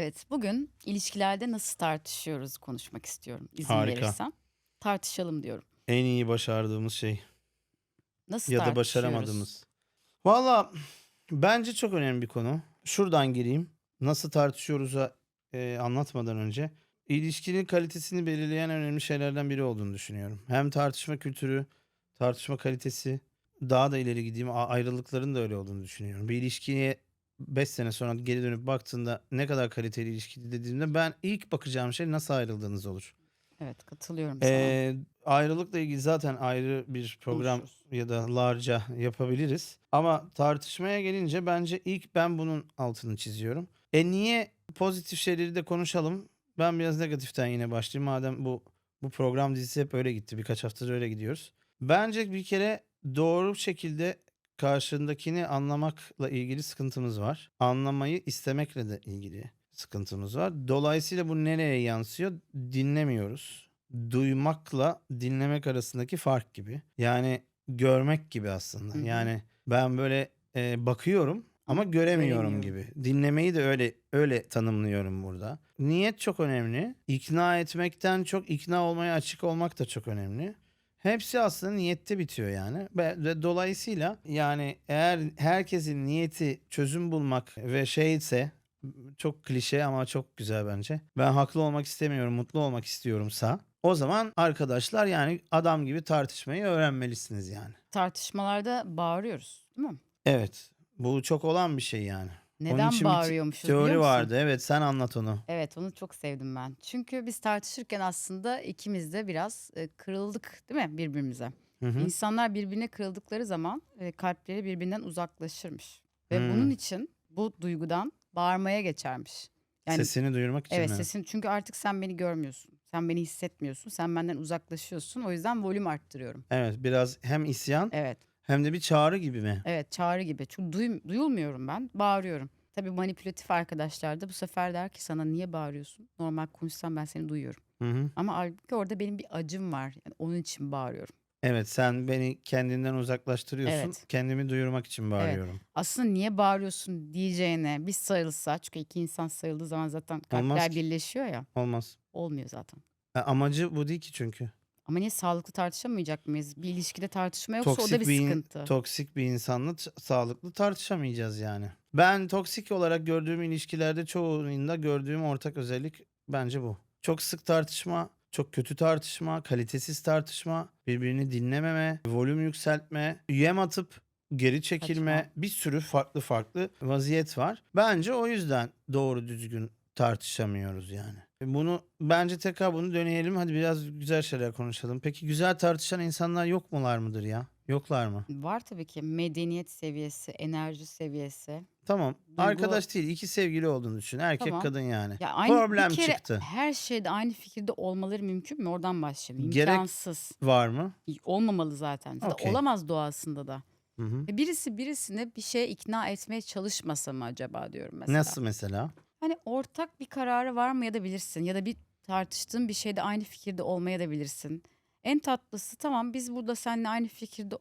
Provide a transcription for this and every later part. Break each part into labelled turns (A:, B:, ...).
A: Evet, bugün ilişkilerde nasıl tartışıyoruz konuşmak istiyorum izin
B: Harika.
A: verirsen. Tartışalım diyorum.
B: En iyi başardığımız şey
A: Nasıl
B: ya da
A: tartışıyoruz?
B: başaramadığımız. Valla bence çok önemli bir konu. Şuradan gireyim. Nasıl tartışıyoruz'a e, anlatmadan önce ilişkinin kalitesini belirleyen önemli şeylerden biri olduğunu düşünüyorum. Hem tartışma kültürü, tartışma kalitesi, daha da ileri gideyim a- ayrılıkların da öyle olduğunu düşünüyorum. Bir ilişkiye 5 sene sonra geri dönüp baktığında ne kadar kaliteli ilişkiydi dediğimde ben ilk bakacağım şey nasıl ayrıldığınız olur.
A: Evet, katılıyorum sana.
B: Ee, ayrılıkla ilgili zaten ayrı bir program
A: Konuşuruz.
B: ya da larca yapabiliriz. Ama tartışmaya gelince bence ilk ben bunun altını çiziyorum. E niye pozitif şeyleri de konuşalım? Ben biraz negatiften yine başlayayım. Madem bu bu program dizisi hep öyle gitti. Birkaç haftadır öyle gidiyoruz. Bence bir kere doğru şekilde karşındakini anlamakla ilgili sıkıntımız var. Anlamayı istemekle de ilgili sıkıntımız var. Dolayısıyla bu nereye yansıyor? Dinlemiyoruz. Duymakla dinlemek arasındaki fark gibi. Yani görmek gibi aslında.
A: Hı hı.
B: Yani ben böyle e, bakıyorum ama göremiyorum
A: Göremiyorum.
B: gibi. Dinlemeyi de öyle öyle tanımlıyorum burada. Niyet çok önemli. İkna etmekten çok ikna olmaya açık olmak da çok önemli. Hepsi aslında niyette bitiyor yani. Ve, dolayısıyla yani eğer herkesin niyeti çözüm bulmak ve şeyse çok klişe ama çok güzel bence. Ben haklı olmak istemiyorum, mutlu olmak istiyorumsa o zaman arkadaşlar yani adam gibi tartışmayı öğrenmelisiniz yani.
A: Tartışmalarda bağırıyoruz, değil mi?
B: Evet. Bu çok olan bir şey yani. Onun
A: Neden
B: için bir te-
A: bağırıyormuşuz biliyor
B: teori
A: musun?
B: vardı. Evet sen anlat onu.
A: Evet, onu çok sevdim ben. Çünkü biz tartışırken aslında ikimiz de biraz e, kırıldık, değil mi birbirimize?
B: Hı hı.
A: İnsanlar birbirine kırıldıkları zaman e, kalpleri birbirinden uzaklaşırmış. Ve
B: Hmm.
A: bunun için bu duygudan bağırmaya geçermiş. Yani
B: Sesini duyurmak için
A: Evet
B: mi?
A: sesin çünkü artık sen beni görmüyorsun. Sen beni hissetmiyorsun. Sen benden uzaklaşıyorsun. O yüzden volüm arttırıyorum.
B: Evet biraz hem isyan
A: Evet.
B: Hem de bir çağrı gibi mi?
A: Evet çağrı gibi. Çünkü duy- duyulmuyorum ben. Bağırıyorum. Tabii manipülatif arkadaşlar da bu sefer der ki sana niye bağırıyorsun? Normal konuşsam ben seni duyuyorum.
B: Hı hı.
A: Ama halbuki orada benim bir acım var. Yani onun için bağırıyorum.
B: Evet sen beni kendinden uzaklaştırıyorsun.
A: Evet.
B: Kendimi duyurmak için bağırıyorum.
A: Aslında niye bağırıyorsun diyeceğine bir sarılsa. Çünkü iki insan sarıldığı zaman zaten
B: Olmaz
A: kalpler
B: ki.
A: birleşiyor ya.
B: Olmaz.
A: Olmuyor zaten.
B: E, amacı bu değil ki çünkü.
A: Ama niye sağlıklı tartışamayacak mıyız? Bir ilişkide tartışma yoksa o da
B: Toksik
A: bir
B: bir in-
A: sıkıntı.
B: toksik bir insanla t- sağlıklı tartışamayacağız yani. Ben toksik olarak gördüğüm ilişkilerde çoğunda gördüğüm ortak özellik bence bu. Çok sık tartışma, çok kötü tartışma, kalitesiz tartışma, birbirini dinlememe, volüm yükseltme, yem atıp geri çekilme,
A: Saçma.
B: bir sürü farklı farklı vaziyet var. Bence o yüzden doğru düzgün tartışamıyoruz yani. Bunu bence tekrar bunu deneyelim. Hadi biraz güzel şeyler konuşalım. Peki güzel tartışan insanlar yok mular mıdır ya? Yoklar mı?
A: Var tabii ki medeniyet seviyesi, enerji seviyesi,
B: Tamam.
A: duygu.
B: Arkadaş değil, iki sevgili olduğunu düşün. Erkek
A: Tamam.
B: kadın yani.
A: Ya aynı
B: Problem
A: bir kere
B: çıktı.
A: her şeyde aynı fikirde olmaları mümkün mü? Oradan başlayalım.
B: Gerek
A: İmkansız.
B: var mı?
A: Olmamalı zaten. Zaten
B: Okey.
A: olamaz doğasında da.
B: Hı hı.
A: E Birisi birisini bir şeye ikna etmeye çalışmasa mı acaba diyorum mesela.
B: Nasıl mesela?
A: Hani ortak bir kararı var mı ya da bilirsin ya da bir tartıştığın bir şeyde aynı fikirde olmaya da bilirsin. En tatlısı tamam biz burada seninle aynı fikirde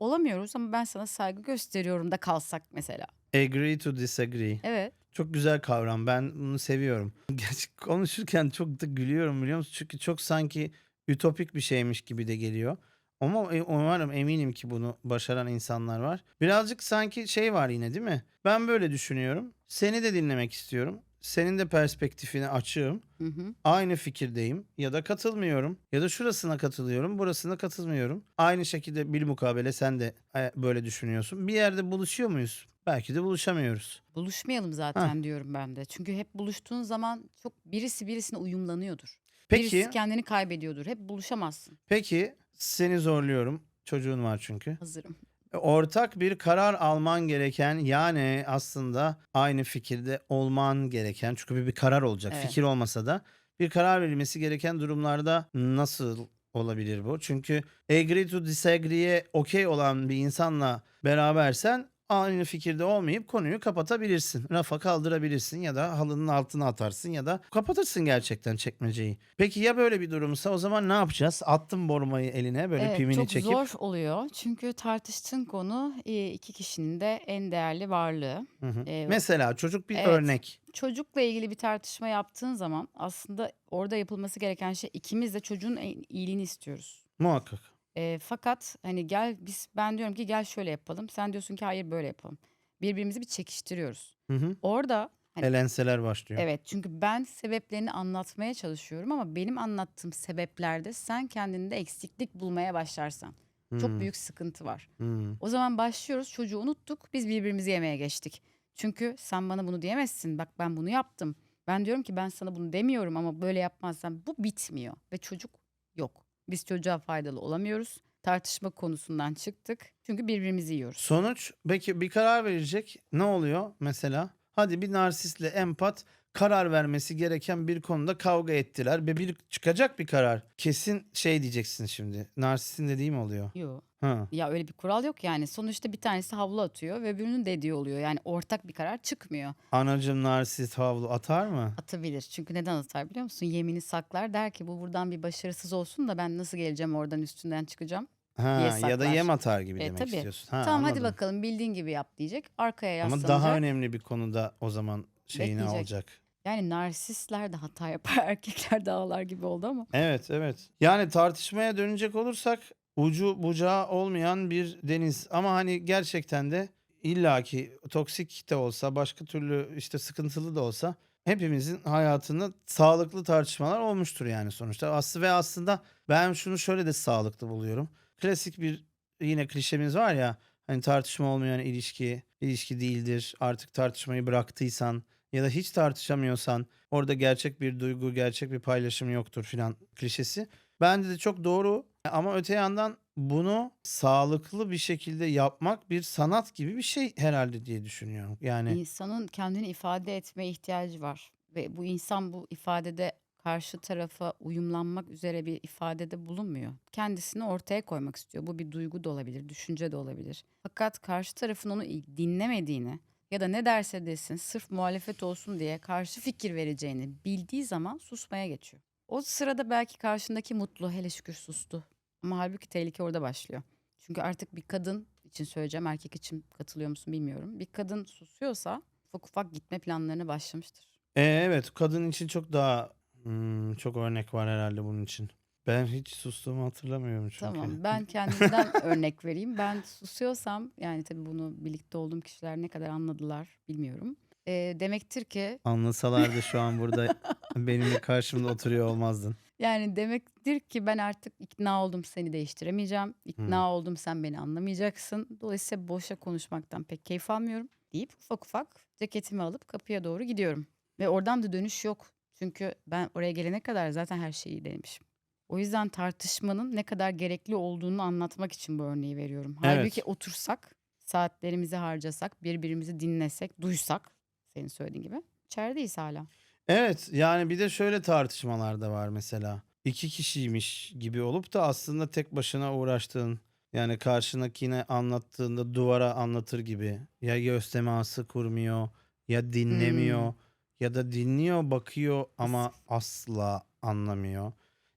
A: olamıyoruz ama ben sana saygı gösteriyorum da kalsak mesela.
B: Agree to disagree.
A: Evet.
B: Çok güzel kavram. Ben bunu seviyorum. Geç konuşurken çok da gülüyorum biliyor musun? Çünkü çok sanki ütopik bir şeymiş gibi de geliyor. Ama e- umarım eminim ki bunu başaran insanlar var. Birazcık sanki şey var yine değil mi? Ben böyle düşünüyorum. Seni de dinlemek istiyorum. Senin de perspektifini açığım.
A: Hı hı.
B: Aynı fikirdeyim ya da katılmıyorum ya da şurasına katılıyorum, burasına katılmıyorum. Aynı şekilde bilmukabele sen de e, böyle düşünüyorsun. Bir yerde buluşuyor muyuz? Belki de buluşamıyoruz.
A: Buluşmayalım zaten diyorum ben de. Çünkü hep buluştuğun zaman çok birisi birisine uyumlanıyordur.
B: Peki,
A: Birisi kendini kaybediyordur. Hep buluşamazsın.
B: peki seni zorluyorum. Çocuğun var çünkü.
A: Hazırım.
B: Ortak bir karar alman gereken yani aslında aynı fikirde olman gereken çünkü bir, bir karar olacak.
A: Evet.
B: Fikir olmasa da bir karar verilmesi gereken durumlarda nasıl olabilir bu? Çünkü agree to disagree'ye okey olan bir insanla berabersen aynı fikirde olmayıp konuyu kapatabilirsin. Rafa kaldırabilirsin ya da halının altına atarsın ya da kapatırsın gerçekten çekmeceyi. Peki ya böyle bir durumsa o zaman ne yapacağız? Attım bormayı eline böyle
A: Evet,
B: pimini
A: çok
B: çekip.
A: zor oluyor. Çünkü tartıştığın konu e, iki kişinin de en değerli varlığı.
B: Hı hı.
A: E,
B: Mesela çocuk bir
A: evet.
B: örnek.
A: çocukla ilgili bir tartışma yaptığın zaman aslında orada yapılması gereken şey ikimiz de çocuğun en- iyiliğini istiyoruz.
B: Muhakkak.
A: E, fakat hani gel biz ben diyorum ki gel şöyle yapalım. Sen diyorsun ki hayır böyle yapalım. Birbirimizi bir çekiştiriyoruz.
B: Hı hı.
A: Orada hani
B: Elenseler başlıyor.
A: evet çünkü ben sebeplerini anlatmaya çalışıyorum ama benim anlattığım sebeplerde sen kendinde eksiklik bulmaya başlarsan çok büyük sıkıntı var.
B: hmm.
A: O zaman başlıyoruz çocuğu unuttuk biz birbirimizi yemeye geçtik. Çünkü sen bana bunu diyemezsin bak ben bunu yaptım. Ben diyorum ki ben sana bunu demiyorum ama böyle yapmazsan bu bitmiyor ve çocuk yok. Biz çocuğa faydalı olamıyoruz. Tartışma konusundan çıktık. Çünkü birbirimizi yiyoruz.
B: Sonuç peki bir karar verecek ne oluyor mesela? Hadi bir narsistle empat karar vermesi gereken bir konuda kavga ettiler ve bir çıkacak bir karar. Kesin şey diyeceksin şimdi. Narsisin dediği mi oluyor?
A: Yok.
B: Ha.
A: Ya öyle bir kural yok yani. Sonuçta bir tanesi havlu atıyor ve öbürünün dediği oluyor. Yani ortak bir karar çıkmıyor.
B: Anacım narsist havlu atar mı?
A: Atabilir. Çünkü neden atar biliyor musun? Yemini saklar der ki bu buradan bir başarısız olsun da ben nasıl geleceğim oradan üstünden çıkacağım.
B: Ha ya da
A: saklar.
B: yem atar gibi
A: E,
B: demek
A: tabii.
B: istiyorsun. Ha,
A: tamam hadi
B: anladım.
A: bakalım bildiğin gibi yap diyecek. Arkaya
B: Ama
A: yaslanacak.
B: daha önemli bir konuda o zaman şeyini
A: Bekleyecek.
B: alacak.
A: Yani narsistler de hata yapar. Erkekler de ağlar gibi oldu ama.
B: Evet evet. Yani tartışmaya dönecek olursak ucu bucağı olmayan bir deniz. Ama hani gerçekten de illaki toksik de olsa başka türlü işte sıkıntılı da olsa hepimizin hayatında sağlıklı tartışmalar olmuştur yani sonuçta. Aslı ve aslında ben şunu şöyle de sağlıklı buluyorum. Klasik bir yine klişemiz var ya hani tartışma olmayan ilişki ilişki değildir. Artık tartışmayı bıraktıysan ya da hiç tartışamıyorsan orada gerçek bir duygu, gerçek bir paylaşım yoktur filan klişesi. Bence de çok doğru ama öte yandan bunu sağlıklı bir şekilde yapmak bir sanat gibi bir şey herhalde diye düşünüyorum. Yani
A: İnsanın kendini ifade etmeye ihtiyacı var. Ve bu insan bu ifadede karşı tarafa uyumlanmak üzere bir ifadede bulunmuyor. Kendisini ortaya koymak istiyor. Bu bir duygu da olabilir, düşünce de olabilir. Fakat karşı tarafın onu dinlemediğini ya da ne derse desin sırf muhalefet olsun diye karşı fikir vereceğini bildiği zaman susmaya geçiyor. O sırada belki karşındaki mutlu hele şükür sustu. Ama halbuki tehlike orada başlıyor. Çünkü artık bir kadın için söyleyeceğim erkek için katılıyor musun bilmiyorum. Bir kadın susuyorsa ufak ufak gitme planlarına başlamıştır.
B: e, evet kadın için çok daha hmm, çok örnek var herhalde bunun için. Ben hiç sustuğumu hatırlamıyorum çünkü.
A: Tamam ben kendimden örnek vereyim. Ben susuyorsam yani tabii bunu birlikte olduğum kişiler ne kadar anladılar bilmiyorum. Ee, demektir ki
B: Anlasalardı şu an burada benim karşımda oturuyor olmazdın.
A: yani demektir ki ben artık ikna oldum seni değiştiremeyeceğim. İkna oldum sen beni anlamayacaksın. Dolayısıyla boşa konuşmaktan pek keyif almıyorum deyip ufak ufak ceketimi alıp kapıya doğru gidiyorum. Ve oradan da dönüş yok. Çünkü ben oraya gelene kadar zaten her şeyi denemişim. O yüzden tartışmanın ne kadar gerekli olduğunu anlatmak için bu örneği veriyorum. Halbuki otursak, saatlerimizi harcasak, birbirimizi dinlesek, duysak senin söylediğin gibi içerideyiz hala.
B: Evet yani bir de şöyle tartışmalar da var mesela. İki kişiymiş gibi olup da aslında tek başına uğraştığın yani karşındakine anlattığında duvara anlatır gibi. Ya göz teması kurmuyor ya dinlemiyor
A: Hmm.
B: Ya da dinliyor bakıyor ama asla anlamıyor.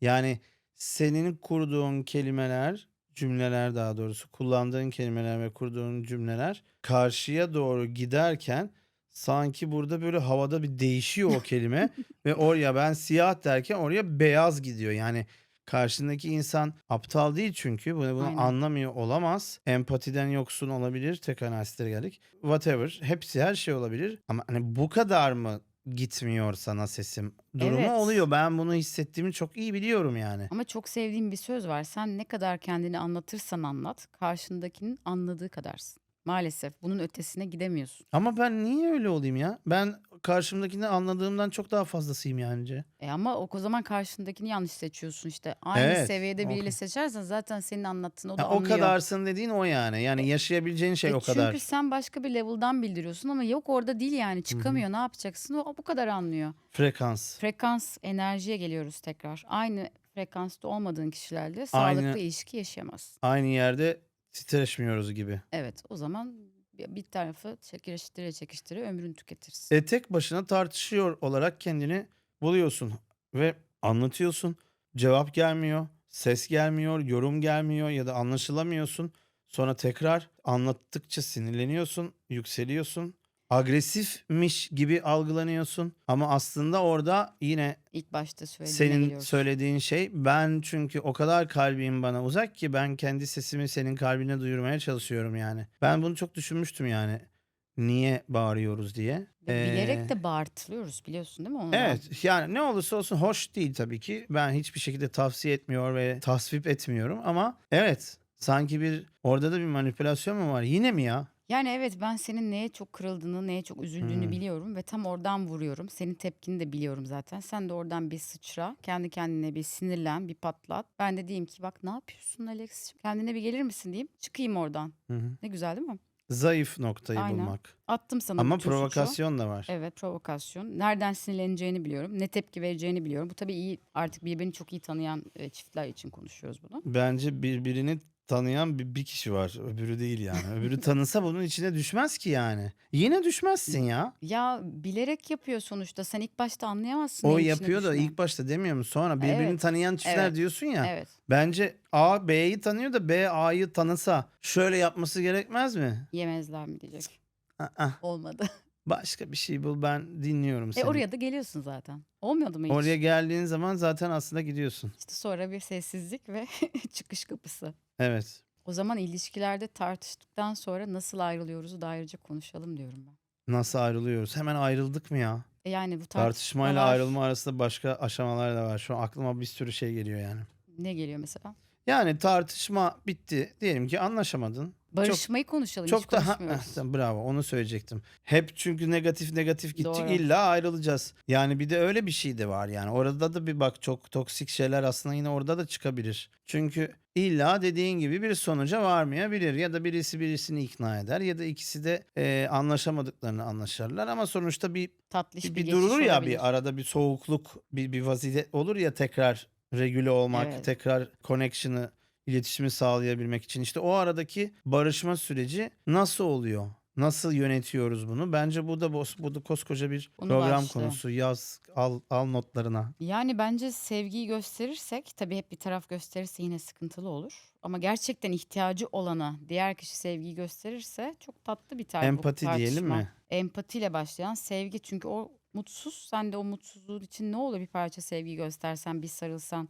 B: Yani senin kurduğun kelimeler cümleler daha doğrusu kullandığın kelimeler ve kurduğun cümleler karşıya doğru giderken sanki burada böyle havada bir değişiyor o kelime ve oraya ben siyah derken oraya beyaz gidiyor. Yani karşındaki insan aptal değil çünkü bunu, bunu
A: Aynen.
B: anlamıyor olamaz. Empatiden yoksun olabilir. Tek analislere geldik. Whatever. Hepsi her şey olabilir. Ama hani bu kadar mı gitmiyor sana sesim? Durumu
A: Evet.
B: oluyor. Ben bunu hissettiğimi çok iyi biliyorum yani.
A: Ama çok sevdiğim bir söz var. Sen ne kadar kendini anlatırsan anlat, karşındakinin anladığı kadarsın. Maalesef bunun ötesine gidemiyorsun.
B: Ama ben niye öyle olayım ya? Ben karşımdakini anladığımdan çok daha fazlasıyım yani.
A: E ama o, o zaman karşındakini yanlış seçiyorsun işte. Aynı
B: Evet,
A: seviyede biriyle
B: okey.
A: seçersen zaten senin anlattığını o da
B: Ya o
A: anlıyor.
B: kadarsın dediğin o yani. Yani yaşayabileceğin şey
A: E
B: o kadar.
A: Çünkü sen başka bir level'dan bildiriyorsun ama yok orada değil yani çıkamıyor. Ne yapacaksın? O, o bu kadar anlıyor.
B: Frekans.
A: Frekans, enerjiye geliyoruz tekrar. Aynı frekansta olmadığın kişilerle
B: Aynı-
A: sağlıklı ilişki yaşayamazsın.
B: Aynı yerde titreşmiyoruz gibi.
A: Evet o zaman bir bir tarafı çekiştire çekiştire ömrünü tüketirsin.
B: E tek başına tartışıyor olarak kendini buluyorsun ve anlatıyorsun. Cevap gelmiyor, ses gelmiyor, yorum gelmiyor ya da anlaşılamıyorsun. Sonra tekrar anlattıkça sinirleniyorsun, yükseliyorsun. Agresifmiş gibi algılanıyorsun ama aslında orada yine
A: İlk başta söylediğine
B: senin
A: geliyoruz.
B: söylediğin şey ben çünkü o kadar kalbim bana uzak ki ben kendi sesimi senin kalbine duyurmaya çalışıyorum yani. Ben bunu çok düşünmüştüm yani. Niye bağırıyoruz diye. Ee,
A: bilerek de bağırtılıyoruz biliyorsun değil mi onu?
B: Evet yani ne olursa olsun hoş değil tabii ki. Ben hiçbir şekilde tavsiye etmiyor ve tasvip etmiyorum ama evet sanki bir orada da bir manipülasyon mu var? Yine mi ya?
A: Yani evet ben senin neye çok kırıldığını, neye çok üzüldüğünü
B: Hmm.
A: biliyorum ve tam oradan vuruyorum. Senin tepkini de biliyorum zaten. Sen de oradan bir sıçra, kendi kendine bir sinirlen, bir patlat. Ben de diyeyim ki bak ne yapıyorsun Alex? Kendine bir gelir misin diyeyim. Çıkayım oradan.
B: Hı hı.
A: Ne güzel değil mi?
B: Zayıf noktayı
A: Aynen.
B: bulmak.
A: Attım sana
B: Ama
A: bütün suçu.
B: provokasyon da var.
A: Evet provokasyon. Nereden sinirleneceğini biliyorum. Ne tepki vereceğini biliyorum. Bu tabii iyi artık birbirini çok iyi tanıyan e, çiftler için konuşuyoruz bunu.
B: Bence birbirini tanıyan bir, bir kişi var. Öbürü değil yani. Öbürü tanısa bunun içine düşmez ki yani. Yine düşmezsin ya.
A: Ya bilerek yapıyor sonuçta. Sen ilk başta anlayamazsın.
B: O
A: neyin içine
B: yapıyor da
A: düştüğünü.
B: ilk başta demiyor mu? Sonra birbirini
A: Evet,
B: tanıyan çiftler
A: evet,
B: diyorsun ya.
A: Evet.
B: Bence A B'yi tanıyor da B A'yı tanısa şöyle yapması gerekmez mi?
A: Yemezler mi diyecek.
B: Aa,
A: Olmadı.
B: başka bir şey bul ben dinliyorum
A: E
B: seni.
A: oraya da geliyorsun zaten. Olmuyordu mu hiç?
B: Oraya geldiğin zaman zaten aslında gidiyorsun.
A: İşte sonra bir sessizlik ve çıkış kapısı.
B: Evet.
A: O zaman ilişkilerde tartıştıktan sonra nasıl ayrılıyoruzu da ayrıca konuşalım diyorum ben.
B: Nasıl ayrılıyoruz? Hemen ayrıldık mı ya?
A: E yani bu
B: Tartışmayla
A: tartışmalar
B: ayrılma arasında başka aşamalar da var. Şu an aklıma bir sürü şey geliyor yani.
A: ne geliyor mesela?
B: Yani tartışma bitti. Diyelim ki anlaşamadın.
A: Barışmayı konuşalım. hiç
B: Çok daha
A: konuşmuyoruz.
B: Bravo onu söyleyecektim. Hep çünkü negatif negatif gittik
A: Doğru.
B: illa ayrılacağız. Yani bir de öyle bir şey de var yani. Orada da bir bak çok toksik şeyler aslında yine orada da çıkabilir. Çünkü illa dediğin gibi bir sonuca varmayabilir ya da birisi birisini ikna eder ya da ikisi de e, anlaşamadıklarını anlaşırlar ama sonuçta bir
A: Tatlış
B: bir,
A: bir,
B: durur ya
A: olabilir.
B: bir arada bir soğukluk bir bir vaziyet olur ya tekrar regüle olmak,
A: Evet.
B: tekrar connection'ı iletişimi sağlayabilmek için işte o aradaki barışma süreci nasıl oluyor? Nasıl yönetiyoruz bunu? Bence bu da bos- bu da koskoca bir
A: Bunu
B: program
A: başla.
B: konusu. Yaz al al notlarına.
A: Yani bence sevgiyi gösterirsek tabii hep bir taraf gösterirse yine sıkıntılı olur. Ama gerçekten ihtiyacı olana diğer kişi sevgiyi gösterirse çok tatlı bir tarz bu
B: Empati diyelim
A: tartışma.
B: mi?
A: Empatiyle başlayan sevgi çünkü o mutsuz sen de o mutsuzluğun için ne olur bir parça sevgi göstersen bir sarılsan.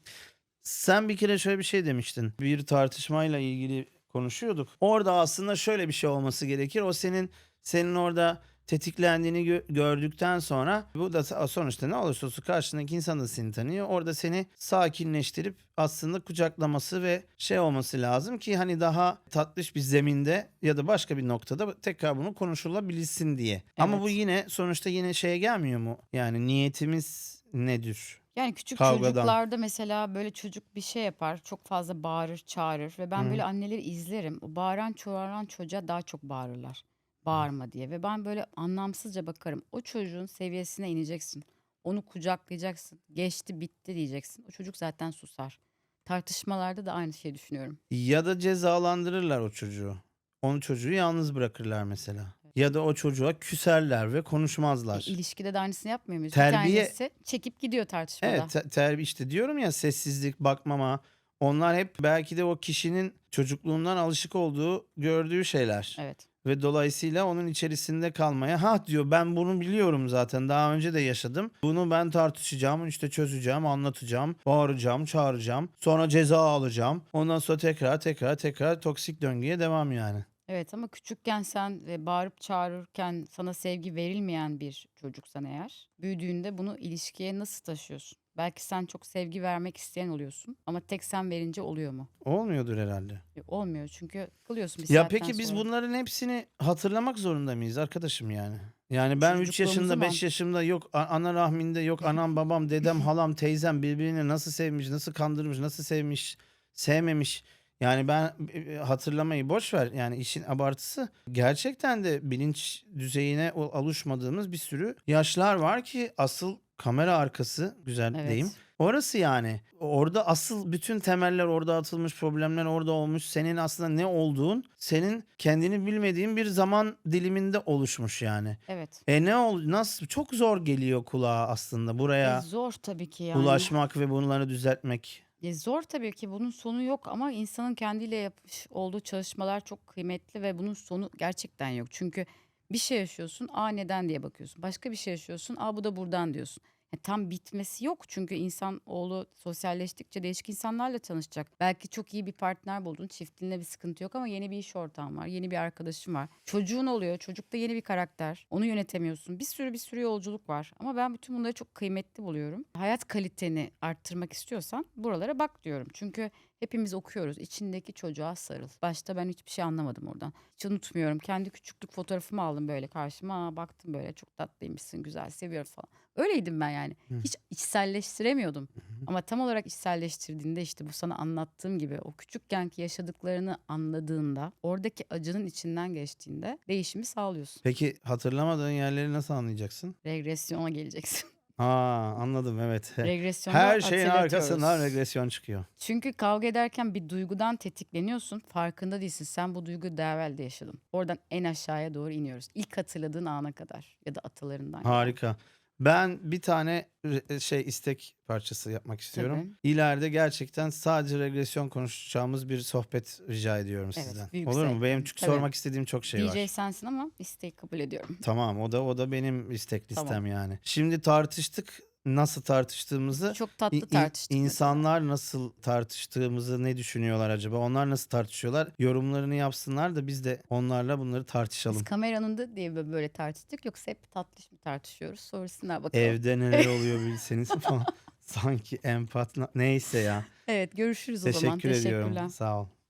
B: Sen bir kere şöyle bir şey demiştin. Bir tartışmayla ilgili konuşuyorduk. Orada aslında şöyle bir şey olması gerekir. O senin senin orada tetiklendiğini gö- gördükten sonra bu da sonuçta ne olursa olsun karşındaki insan da seni tanıyor. Orada seni sakinleştirip aslında kucaklaması ve şey olması lazım ki hani daha tatlış bir zeminde ya da başka bir noktada tekrar bunu konuşulabilsin diye. Ama bu
A: Evet.
B: yine sonuçta yine şeye gelmiyor mu? Yani niyetimiz nedir?
A: Yani küçük
B: Kavgadan.
A: çocuklarda mesela böyle çocuk bir şey yapar çok fazla bağırır çağırır ve ben
B: Hı.
A: böyle anneleri izlerim. O bağıran çağıran çocuğa daha çok bağırırlar. Bağırma diye ve ben böyle anlamsızca bakarım. O çocuğun seviyesine ineceksin. Onu kucaklayacaksın. Geçti bitti diyeceksin. O çocuk zaten susar. Tartışmalarda da aynı şeyi düşünüyorum.
B: Ya da cezalandırırlar o çocuğu. Onu çocuğu yalnız bırakırlar mesela. Ya da o çocuğa küserler ve
A: E,
B: konuşmazlar.
A: ilişkide de aynısını yapmıyor muyuz?
B: Terbiye-
A: Bir tanesi çekip gidiyor tartışmada.
B: Evet te- terbi işte diyorum ya sessizlik, bakmama. Onlar hep belki de o kişinin çocukluğundan alışık olduğu, gördüğü şeyler.
A: Evet.
B: Ve dolayısıyla onun içerisinde kalmaya ha diyor ben bunu biliyorum zaten daha önce de yaşadım. Bunu ben tartışacağım işte çözeceğim anlatacağım bağıracağım çağıracağım sonra ceza alacağım. Ondan sonra tekrar tekrar tekrar toksik döngüye devam yani.
A: Evet ama küçükken sen ve bağırıp çağırırken sana sevgi verilmeyen bir çocuksan eğer büyüdüğünde bunu ilişkiye nasıl taşıyorsun? Belki sen çok sevgi vermek isteyen oluyorsun ama tek sen verince oluyor mu?
B: Olmuyordur herhalde.
A: E, Olmuyor çünkü kılıyorsun bir
B: Ya
A: saatten
B: peki biz
A: sonra.
B: bunların hepsini hatırlamak zorunda mıyız arkadaşım yani? Yani ben 3
A: Çocukluğumuzu
B: yaşında
A: mu?
B: 5 yaşımda yok a- ana rahminde yok anam babam dedem halam teyzem birbirini nasıl sevmiş nasıl kandırmış nasıl sevmiş sevmemiş. Yani ben e, hatırlamayı boş ver yani işin abartısı gerçekten de bilinç düzeyine alışmadığımız bir sürü yaşlar var ki asıl kamera arkası güzel
A: Evet.
B: diyeyim Orası yani. Orada asıl bütün temeller orada atılmış, problemler orada olmuş. Senin aslında ne olduğun, senin kendini bilmediğin bir zaman diliminde oluşmuş yani.
A: Evet.
B: E ne ol nasıl çok zor geliyor kulağa aslında
A: E,
B: buraya
A: zor tabii ki yani.
B: ulaşmak ve bunları düzeltmek.
A: E, zor tabii ki bunun sonu yok ama insanın kendiyle yapmış olduğu çalışmalar çok kıymetli ve bunun sonu gerçekten yok. Çünkü bir şey yaşıyorsun, aa neden diye bakıyorsun. Başka bir şey yaşıyorsun, aa bu da buradan diyorsun. Yani tam bitmesi yok çünkü insan oğlu sosyalleştikçe değişik insanlarla tanışacak. Belki çok iyi bir partner buldun, çiftliğinde bir sıkıntı yok ama yeni bir iş ortağın var, yeni bir arkadaşın var. Çocuğun oluyor, çocukta yeni bir karakter. Onu yönetemiyorsun. Bir sürü bir sürü yolculuk var. Ama ben bütün bunları çok kıymetli buluyorum. Hayat kaliteni arttırmak istiyorsan buralara bak diyorum. Çünkü hepimiz okuyoruz. İçindeki çocuğa sarıl. Başta ben hiçbir şey anlamadım oradan. Hiç unutmuyorum. Kendi küçüklük fotoğrafımı aldım böyle karşıma. Aa, baktım böyle çok tatlıymışsın, güzel, seviyorum falan. Öyleydim ben yani.
B: Hı.
A: Hiç içselleştiremiyordum. Ama tam olarak içselleştirdiğinde işte bu sana anlattığım gibi o küçükkenki yaşadıklarını anladığında, oradaki acının içinden geçtiğinde değişimi sağlıyorsun.
B: Peki hatırlamadığın yerleri nasıl anlayacaksın?
A: Regresyona geleceksin.
B: Aa anladım evet.
A: Regresyonda
B: Her şeyin
A: hatırlatıyoruz.
B: arkasından regresyon çıkıyor.
A: Çünkü kavga ederken bir duygudan tetikleniyorsun. Farkında değilsin. Sen bu duyguyu daha evvel de yaşadın. Oradan en aşağıya doğru iniyoruz. İlk hatırladığın ana kadar ya da atalarından.
B: Harika. Ben bir tane re- şey istek parçası yapmak istiyorum. İleride gerçekten sadece regresyon konuşacağımız bir sohbet rica ediyorum
A: Evet,
B: sizden.
A: büyük
B: Olur mu?
A: zevkle.
B: Benim çünkü
A: Tabii.
B: sormak istediğim çok şey var.
A: DJ sensin ama isteği kabul ediyorum.
B: Tamam o da o da benim istek listem
A: Tamam.
B: yani. Şimdi tartıştık nasıl tartıştığımızı.
A: Çok tatlı tartıştık.
B: İnsanlar nasıl tartıştığımızı ne düşünüyorlar acaba? Onlar nasıl tartışıyorlar? Yorumlarını yapsınlar da biz de onlarla bunları tartışalım.
A: Biz kameranın da diye böyle- tartıştık. Yoksa hep tatlış mı tartışıyoruz? Sonrasına bakalım.
B: Evde neler oluyor bilseniz falan. Sanki empat neyse ya.
A: Evet görüşürüz o zaman.
B: Teşekkür ediyorum.
A: Teşekkürler.
B: Sağ ol.